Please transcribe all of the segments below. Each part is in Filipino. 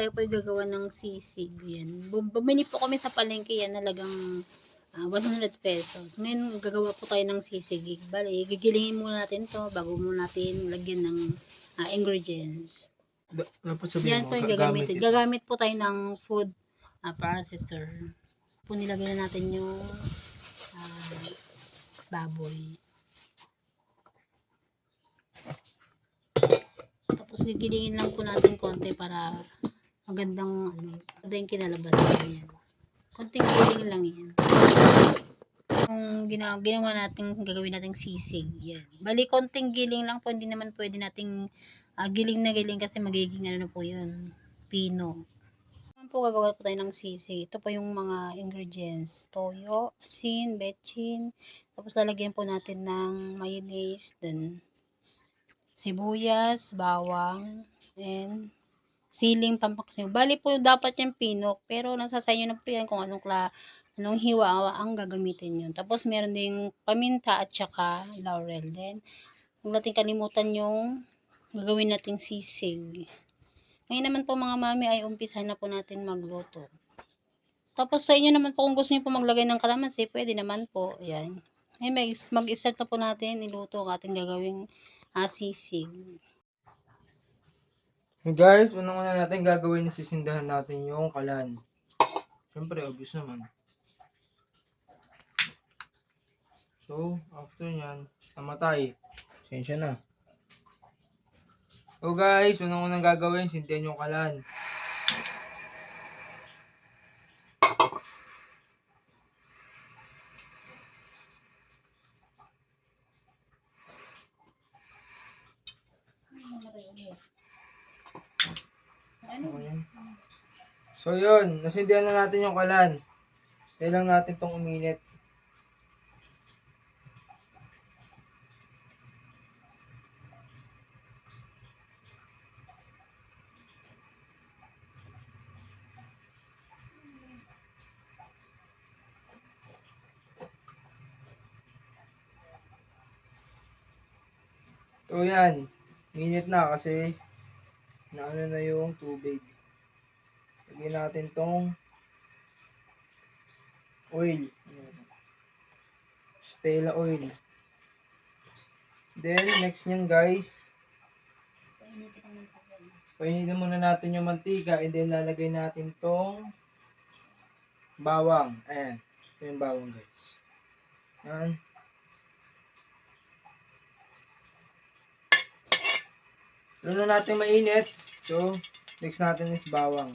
tayo po gagawa ng sisig. Yan. Bu- Bumili po kami sa palengke yan nalagang ah, 100 pesos. Ngayon gagawa po tayo ng sisig. Bali, gigilingin muna natin to bago muna natin lagyan ng ah, ingredients. Da- dapat sabihin Yan po yung gagamit gagamitin. ito. Gagamit po tayo ng food ah, processor. Po nilagay na natin yung ah, baboy. Tapos gigilingin lang po natin konti para magandang ano, maganda yung kinalabasan yan. Konting giling lang yan. Kung ginawa, ginawa natin, gagawin nating sisig, yan. Bali, konting giling lang po, hindi naman pwede nating ah, giling na giling kasi magiging ano po yun, pino. Naman po gagawa po tayo ng sisig. Ito pa yung mga ingredients. Toyo, asin, betchin. Tapos lalagyan po natin ng mayonnaise, then sibuyas, bawang, and siling pampaksiw. Bali po dapat yung pinok, pero nasa sa inyo na po yan kung anong kla anong hiwa ang gagamitin yun. Tapos meron ding paminta at saka laurel. Then, huwag natin kalimutan yung gagawin nating sisig. Ngayon naman po mga mami ay umpisa na po natin magluto. Tapos sa inyo naman po kung gusto niyo po maglagay ng kalamansi, pwede naman po. Yan. Ay, mag- mag-start na po natin iluto ang ating gagawing ah, sisig. Hey guys, unang-una natin gagawin na sisindahan natin yung kalan. Siyempre, obvious naman. So, after nyan, namatay. Sensya na. So guys, unang-unang gagawin, sindihan yung kalan. So yun, nasindihan na natin yung kalan. Kailang natin tong uminit. So yan, minute na kasi naano na yung tubig. Lagyan natin tong oil. Stella oil. Then, next nyan guys, painitin muna natin yung mantika and then lalagay natin tong bawang. Ayan. Ito yung bawang guys. Ayan. Na natin mainit. So, next natin is bawang.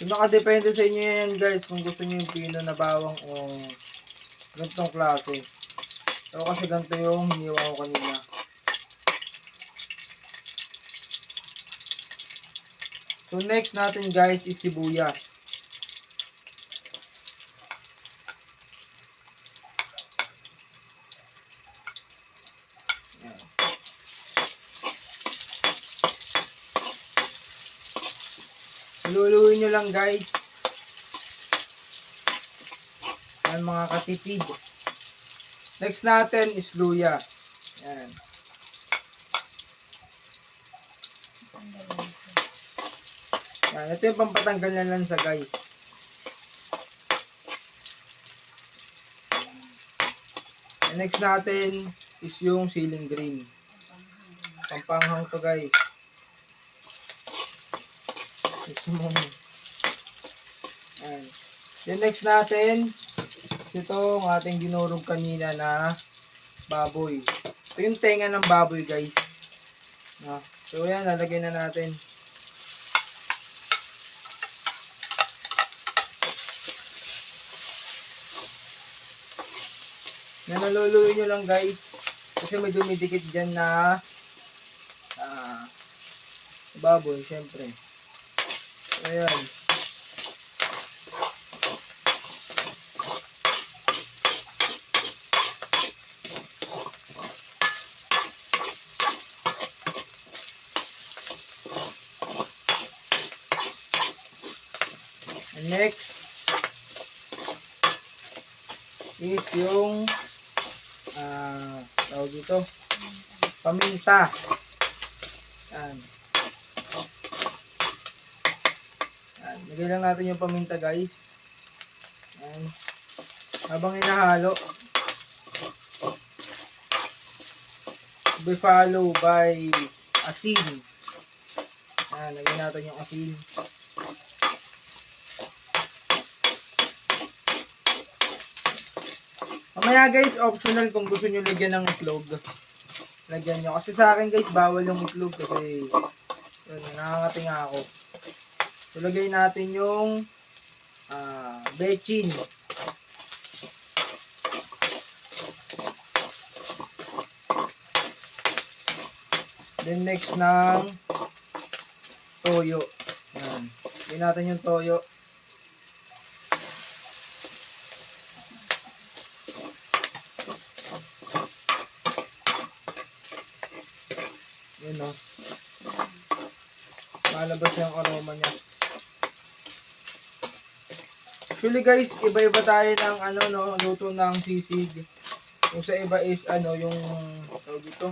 So, nakadepende sa inyo yan guys kung gusto niyo yung pino na bawang o ganitong klase. So, kasi ganito yung hiniwa ko kanina. So next natin guys is sibuyas. Luluin nyo lang guys. Yan mga katipid. Next natin is luya. Yan, ito yung pampatanggal na lansa guys. And next natin is yung ceiling green. Pampanghang to guys. Next mo. Yan. Then next natin, ito ang ating dinurog kanina na baboy. Ito yung tenga ng baboy guys. Na. So yan, lalagay na natin. Na naluluin nyo lang guys. Kasi may dumidikit dyan na ah, baboy syempre. Ayan. Next is yung ah tawag dito paminta. Yan. Yan. Lagay lang natin yung paminta guys. Yan. Habang hinahalo. Be follow by asin. Yan. Lagay natin yung asin. Mamaya guys, optional kung gusto nyo lagyan ng itlog. Lagyan nyo. Kasi sa akin guys, bawal yung itlog kasi yun, nakakati nga ako. So, lagay natin yung ah bechin. Then next ng toyo. Yan. Lagay natin yung toyo. Yun o. Malabas yung aroma niya. Actually guys, iba-iba tayo ng ano no, luto ng sisig. Yung sa iba is ano, yung tawag dito.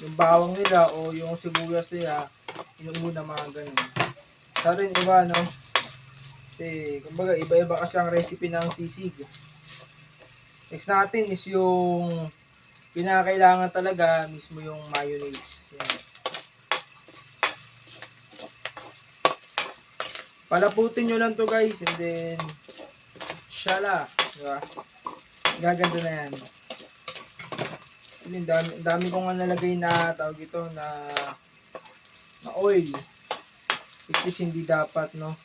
Yung bawang nila o yung sibuyas nila, inuuna mga ganun. Sa rin iba no. Kasi, kumbaga, iba-iba kasi ang recipe ng sisig. Next natin is yung pinakailangan talaga mismo yung mayonnaise. Yan. Palaputin nyo lang to guys and then shala. Diba? Gaganda na yan. Ang dami, dami kong nalagay na tawag ito na na oil. Which is hindi dapat no.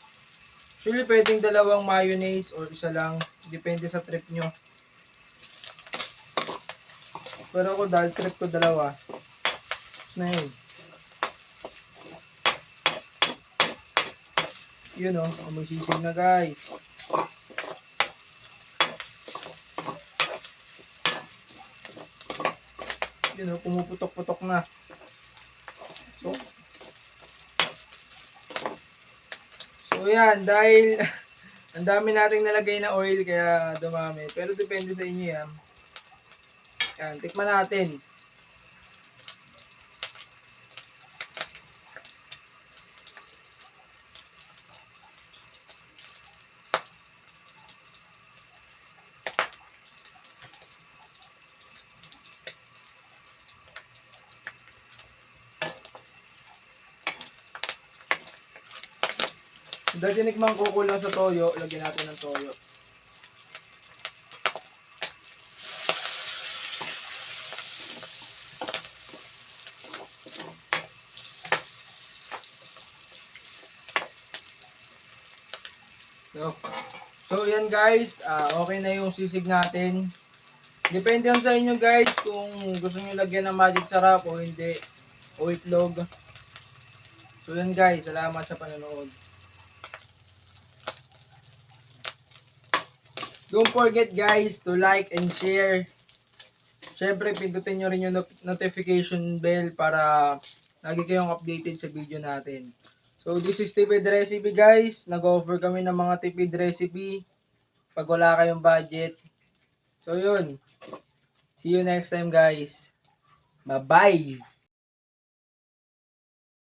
Actually pwedeng dalawang mayonnaise or isa lang. Depende sa trip nyo. Pero ako dahil trip ko dalawa. Tapos na yun. Yun o, oh, magsisig na guys. Yun o, oh, pumuputok-putok na. So, so yan, dahil ang dami nating nalagay na oil kaya dumami. Pero depende sa inyo yan. Yan, tikman natin. Dahil tinikman ko kulang sa toyo, lagyan natin ng toyo. So, so yan guys, ah, okay na yung sisig natin. Depende yan sa inyo guys kung gusto niyo lagyan ng magic sarap o hindi. O itlog. So yan guys, salamat sa panonood. Don't forget guys to like and share. Siyempre, pindutin nyo rin yung not- notification bell para lagi kayong updated sa video natin. So, this is Tipid Recipe guys. Nag-offer kami ng mga tipid recipe pag wala kayong budget. So, yun. See you next time guys. Bye-bye!